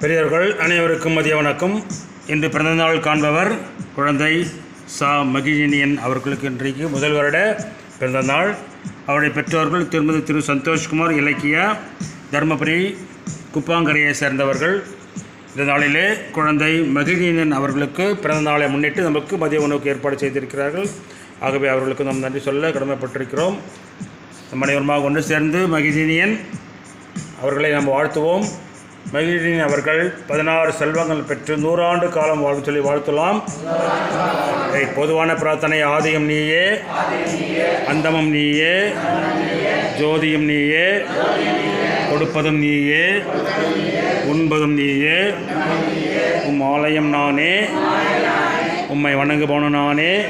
பெரியவர்கள் அனைவருக்கும் மதிய வணக்கம். இன்று பிறந்தநாள் காண்பவர் குழந்தை சா. மகிழினியன் அவர்களுக்கு இன்றைக்கு முதல் வருட பிறந்தநாள் அவருடைய பெற்றோர்கள் திருமதி திரு. சந்தோஷ்குமார் இலக்கியா தர்மபுரி குப்பாங்கரையை சேர்ந்தவர்கள். இந்த நாளிலே குழந்தை மகிழினியன் அவர்களுக்கு பிறந்தநாளை முன்னிட்டு நமக்கு மதிய உணவுக்கு ஏற்பாடு செய்திருக்கிறார்கள். ஆகவே அவர்களுக்கு நாம் நன்றி சொல்ல கடமைப்பட்டிருக்கிறோம். நம் அனைவருமாக ஒன்று சேர்ந்து மகிழினியன் அவர்களை நாம் வாழ்த்துவோம். மகிழினி அவர்கள் பதினாறு செல்வங்கள் பெற்று நூறாண்டு காலம் வாழ்வு சொல்லி வாழ்த்தலாம். பொதுவான பிரார்த்தனை ஆதியம் நீயே. அந்தமம் நீயே. ஜோதியும் நீயே. கொடுப்பதும் நீயே. உண்பதும் நீயே. உம் ஆலயம் நானே. உம்மை வணங்குபவனும் நானே.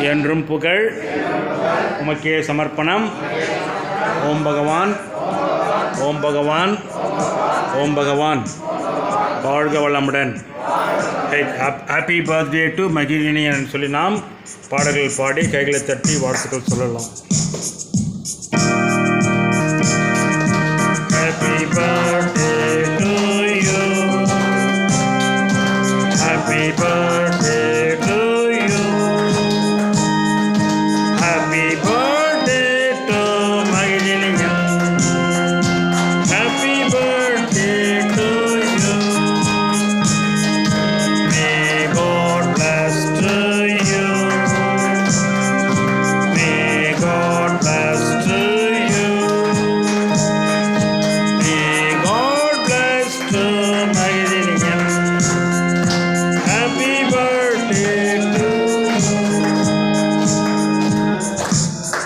என்றும் புகழ். உமக்கே சமர்ப்பணம். ஓம் பகவான். ஓம் பகவான் ஓம் பகவான். வாழ்க வளமுடன். ஹாப்பி பர்த்டே டு மகிழினியன் சொல்லி நாம் பாடல்கள் பாடி கைகளை தட்டி வாழ்த்துக்கள் சொல்லலாம். Happy birthday to you happy birthday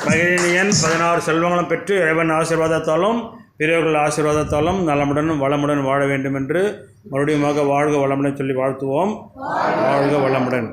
Magizhiniyan பதினாறு செல்வங்களும் பெற்று இறைவன் ஆசீர்வாதத்தாலும் பெரியவர்கள் ஆசீர்வாதத்தாலும் நலமுடனும் வளமுடன் வாழ வேண்டும் என்று மறுபடியும் வாழ்க வளமுடன் சொல்லி வாழ்த்துவோம். வாழ்க வளமுடன்.